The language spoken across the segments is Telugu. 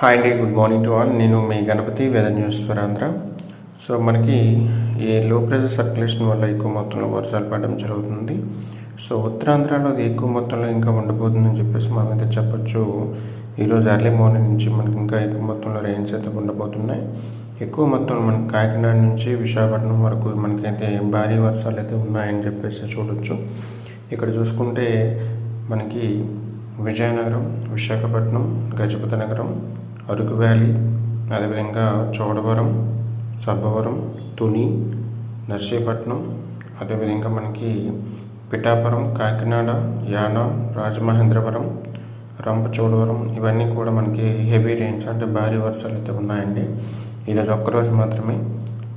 హాయ్ అండి గుడ్ మార్నింగ్ టు ఆల్ నేను మీ Ganapati weather news for so మనకి ఈ లో ప్రెషర్ సర్క్యులేషన్ వల్ల ఎక్కువ మొత్తంలో వర్షాలు పడడం జరుగుతుంది. సో ఉత్తరాంధ్రలో అది ఎక్కువ మొత్తంలో ఇంకా ఉండబోతుందని చెప్పేసి మనం అయితే చెప్పొచ్చు. ఈరోజు ఎర్లీ మార్నింగ్ నుంచి మనకి ఇంకా ఎక్కువ మొత్తంలో రెయిన్స్ అయితే ఉండబోతున్నాయి. ఎక్కువ మొత్తంలో మనకి కాకినాడ నుంచి విశాఖపట్నం వరకు మనకైతే భారీ వర్షాలు అయితే ఉన్నాయని చెప్పేసి చూడొచ్చు. ఇక్కడ చూసుకుంటే మనకి విజయనగరం విశాఖపట్నం గజపతి నగరం అరకు వ్యాలీ అదేవిధంగా చోడవరం సబ్బవరం తుని నర్సీపట్నం అదేవిధంగా మనకి పిఠాపురం కాకినాడ యానం రాజమహేంద్రవరం రంపచోడవరం ఇవన్నీ కూడా మనకి హెవీ రెయిన్స్ అంటే భారీ వర్షాలు అయితే ఉన్నాయండి. ఈరోజు ఒక్కరోజు మాత్రమే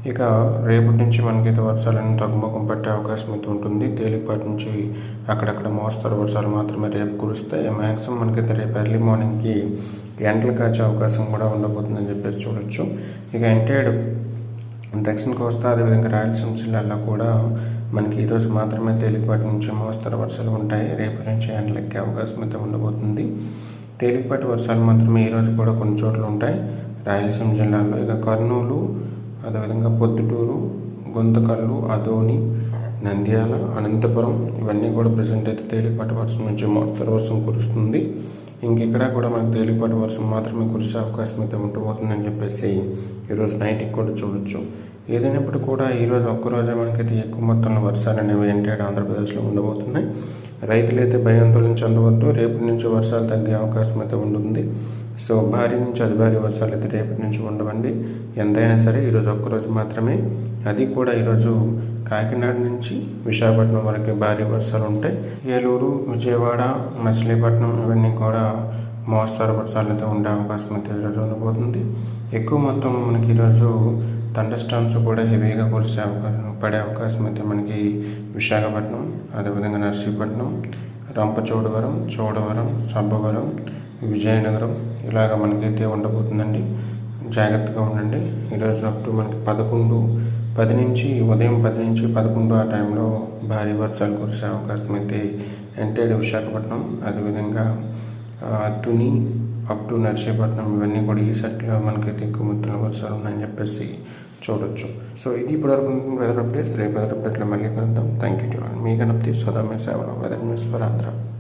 ఇక రేపటి నుంచి మనకైతే వర్షాలను తగ్గుముఖం పట్టే అవకాశం అయితే ఉంటుంది. తేలికపాటి నుంచి అక్కడక్కడ మోస్తరు వర్షాలు మాత్రమే రేపు కురుస్తాయి. మ్యాక్సిమం మనకైతే రేపు ఎర్లీ మార్నింగ్కి ఎండలు కాచే అవకాశం కూడా ఉండబోతుందని చెప్పేసి చూడొచ్చు. ఇక ఎంటైడ్ దక్షిణ కోస్తా అదేవిధంగా రాయలసీమ జిల్లాల్లో కూడా మనకి ఈరోజు మాత్రమే తేలికపాటి నుంచి మోస్తరు వర్షాలు ఉంటాయి. రేపు నుంచి ఎండలెక్కే అవకాశం అయితే ఉండబోతుంది. తేలికపాటి వర్షాలు మాత్రమే ఈరోజు కూడా కొన్ని చోట్ల ఉంటాయి. రాయలసీమ జిల్లాలో ఇక కర్నూలు అదేవిధంగా పొద్దుటూరు గుంతకల్లు అదోని నంద్యాల అనంతపురం ఇవన్నీ కూడా ప్రజెంట్ అయితే తేలికపాటి వర్షం నుంచి మోస్తరు వర్షం కురుస్తుంది. ఇంకెక్కడ కూడా మనకు తేలికపాటి వర్షం మాత్రమే కురిసే అవకాశం అయితే ఉంటబోతుందని చెప్పేసి ఈరోజు నైట్కి కూడా చూడొచ్చు. ఏదైనప్పుడు కూడా ఈరోజు ఒక్కరోజే మనకైతే ఎక్కువ మొత్తంలో వర్షాలు అనేవి ఏంటంటే ఆంధ్రప్రదేశ్లో ఉండబోతున్నాయి. రైతులైతే భయాందోళన చెందవద్దు. రేపటి నుంచి వర్షాలు తగ్గే అవకాశం అయితే ఉంటుంది. సో భారీ నుంచి అతి భారీ వర్షాలు అయితే రేపటి నుంచి ఉండవండి. ఎంతైనా సరే ఈరోజు ఒక్కరోజు మాత్రమే. అది కూడా ఈరోజు కాకినాడ నుంచి విశాఖపట్నం వరకు భారీ వర్షాలు ఉంటాయి. ఏలూరు విజయవాడ మచిలీపట్నం ఇవన్నీ కూడా మోస్తారు వర్షాలు అయితే ఉండే అవకాశం అయితే ఈరోజు ఉండబోతుంది. ఎక్కువ మొత్తం మనకి ఈరోజు థండర్ స్టామ్స్ కూడా హెవీగా కురిసే అవకాశం పడే అవకాశం అయితే మనకి విశాఖపట్నం అదేవిధంగా నర్సీపట్నం రంపచోడవరం చోడవరం సబ్బవరం విజయనగరం ఇలాగ మనకైతే ఉండబోతుందండి. జాగ్రత్తగా ఉండండి. ఈరోజు అప్పుడు మనకి పదకొండు పది నుంచి ఉదయం పది నుంచి పదకొండు ఆ టైంలో భారీ వర్షాలు కురిసే అవకాశం అయితే ఎంటైడ్ విశాఖపట్నం అదేవిధంగా తుని అప్ టు నర్సీపట్నం ఇవన్నీ కూడా ఈ సెట్లో మనకైతే ఎక్కువ మొత్తంలో వర్షాలు ఉన్నాయని చెప్పేసి చూడొచ్చు. సో ఇది ఇప్పటివరకు వెదర్ అప్డేట్స్ రేపు వెదర్ అప్డేట్లో మళ్ళీ కలుద్దాం. థ్యాంక్ యూ మీ గణపతి సదా మీ సేవలో వెదర్ న్యూస్ ఫర్ ఆంధ్ర.